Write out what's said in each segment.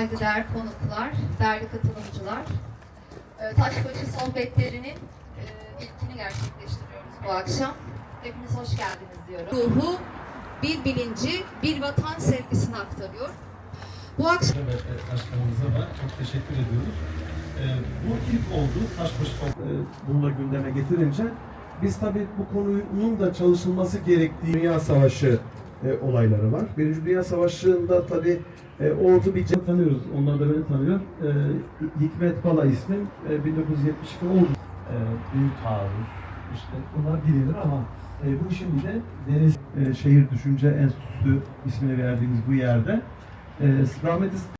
saygıdeğer konuklar, değerli katılımcılar. Ee, Taşbaşı sohbetlerinin e, ilkini gerçekleştiriyoruz bu akşam. Hepiniz hoş geldiniz diyorum. Ruhu, bir bilinci, bir vatan sevgisini aktarıyor. Bu akşam başkanımıza da çok teşekkür ediyoruz. Ee, bu ilk oldu. Taşbaşı Sohbeti e, bunu da gündeme getirince biz tabii bu konunun da çalışılması gerektiği Dünya Savaşı e, olayları var. Birinci Dünya Savaşı'nda tabii e, ordu bir tanıyoruz. Onlar da beni tanıyor. E, Hikmet Bala ismim. E, 1972 oldu. E, büyük taarruz. İşte bunlar bilinir ama e, bu bir de Deniz e, Şehir Düşünce Enstitüsü ismini verdiğimiz bu yerde e, rahmetli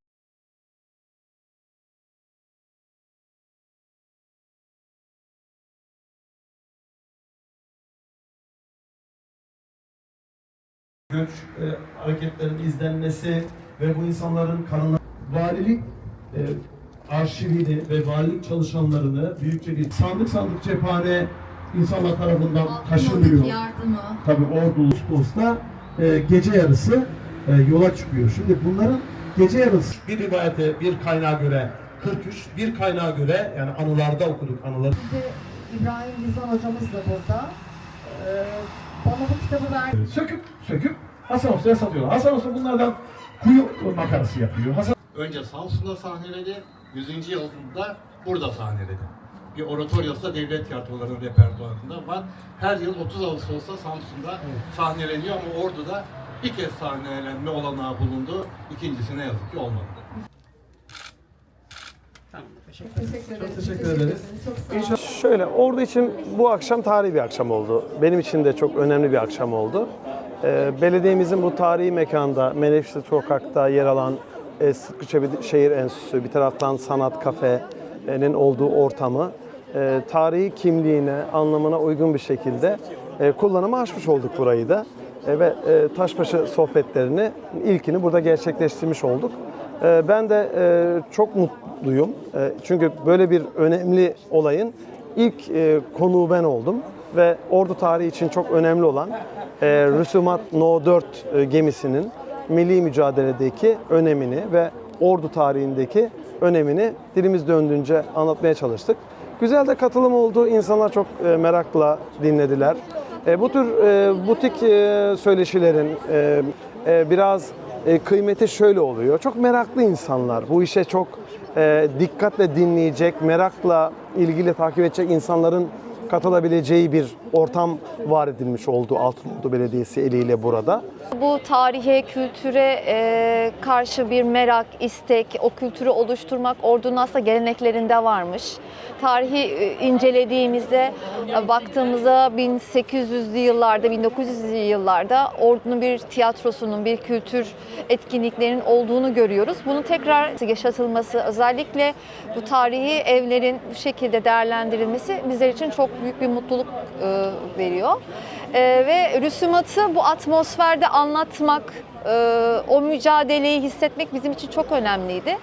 göç e, hareketlerinin izlenmesi ve bu insanların kanına valilik e, arşivini ve valilik çalışanlarını büyükçe bir sandık sandık cephane insanlar tarafından taşınıyor. Tabii Ordulu Post'ta e, gece yarısı e, yola çıkıyor. Şimdi bunların gece yarısı bir rivayete bir kaynağa göre 43, bir kaynağa göre yani anılarda okuduk anıları. Şimdi İbrahim Gizan hocamız da burada. Ee, bana bu kitabı verdi. Söküp söküp Hasan Usta'ya satıyorlar. Hasan Usta bunlardan kuyu makarası yapıyor. Hasan Önce Samsun'da sahneledi, 100. yılında burada sahneledi. Bir oratoryosu devlet tiyatrolarının repertuarında var. Her yıl 30 Ağustos'ta Samsun'da sahneleniyor ama Ordu'da bir kez sahnelenme olanağı bulundu. İkincisi ne yazık ki olmadı. Teşekkür ederim. Çok teşekkür ederiz. Çok sağ olun. Şöyle, ordu için bu akşam tarihi bir akşam oldu. Benim için de çok önemli bir akşam oldu. Ee, belediyemizin bu tarihi mekanda, Menekşe Sokak'ta yer alan e, Sıtkı Çebi Şehir Enstitüsü, bir taraftan sanat kafenin olduğu ortamı, e, tarihi kimliğine, anlamına uygun bir şekilde e, kullanıma açmış olduk burayı da. E, ve e, Taşbaşı sohbetlerini, ilkini burada gerçekleştirmiş olduk. E, ben de çok mutluyum. Çünkü böyle bir önemli olayın ilk konuğu ben oldum. Ve Ordu tarihi için çok önemli olan Rüsumat No 4 e, gemisinin milli mücadeledeki önemini ve Ordu tarihindeki önemini dilimiz döndüğünce anlatmaya çalıştık. Güzel de katılım oldu. İnsanlar çok merakla dinlediler. E, bu tür e, butik e, söyleşilerin e, e, biraz e, kıymeti şöyle oluyor. Çok meraklı insanlar. Bu işe çok e, dikkatle dinleyecek, merakla ilgili takip edecek insanların katılabileceği bir ortam var edilmiş oldu Altınoldu Belediyesi eliyle burada. Bu tarihe, kültüre e, karşı bir merak, istek, o kültürü oluşturmak ordunun aslında geleneklerinde varmış. Tarihi e, incelediğimizde, e, baktığımızda 1800'lü yıllarda, 1900'lü yıllarda ordunun bir tiyatrosunun, bir kültür etkinliklerinin olduğunu görüyoruz. Bunun tekrar yaşatılması, özellikle bu tarihi evlerin bu şekilde değerlendirilmesi bizler için çok büyük bir mutluluk e, veriyor. Ee, ve rüsumatı bu atmosferde anlatmak, e, o mücadeleyi hissetmek bizim için çok önemliydi.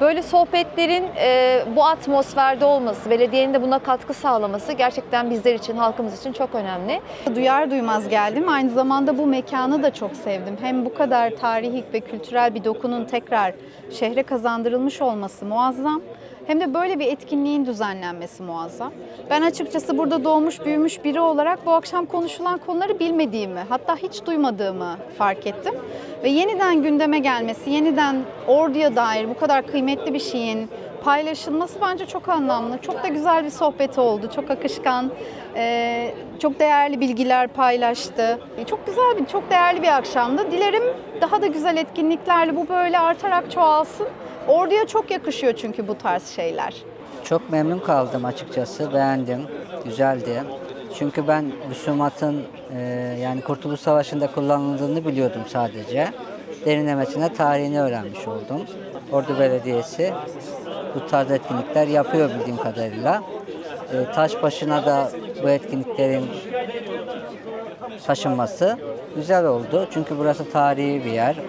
Böyle sohbetlerin e, bu atmosferde olması, belediyenin de buna katkı sağlaması gerçekten bizler için, halkımız için çok önemli. Duyar duymaz geldim. Aynı zamanda bu mekanı da çok sevdim. Hem bu kadar tarihi ve kültürel bir dokunun tekrar şehre kazandırılmış olması muazzam. Hem de böyle bir etkinliğin düzenlenmesi muazzam. Ben açıkçası burada doğmuş büyümüş biri olarak bu akşam konuşulan konuları bilmediğimi, hatta hiç duymadığımı fark ettim. Ve yeniden gündeme gelmesi, yeniden orduya dair bu kadar kıymetli bir şeyin paylaşılması bence çok anlamlı. Çok da güzel bir sohbet oldu. Çok akışkan, eee, çok değerli bilgiler paylaştı. Çok güzel bir, çok değerli bir akşamdı. Dilerim daha da güzel etkinliklerle bu böyle artarak çoğalsın. Orduya çok yakışıyor çünkü bu tarz şeyler. Çok memnun kaldım açıkçası. Beğendim. Güzeldi. Çünkü ben Müslümat'ın e, yani Kurtuluş Savaşı'nda kullanıldığını biliyordum sadece. Derinlemesine tarihini öğrenmiş oldum. Ordu Belediyesi bu tarz etkinlikler yapıyor bildiğim kadarıyla. E, taş başına da bu etkinliklerin taşınması güzel oldu. Çünkü burası tarihi bir yer.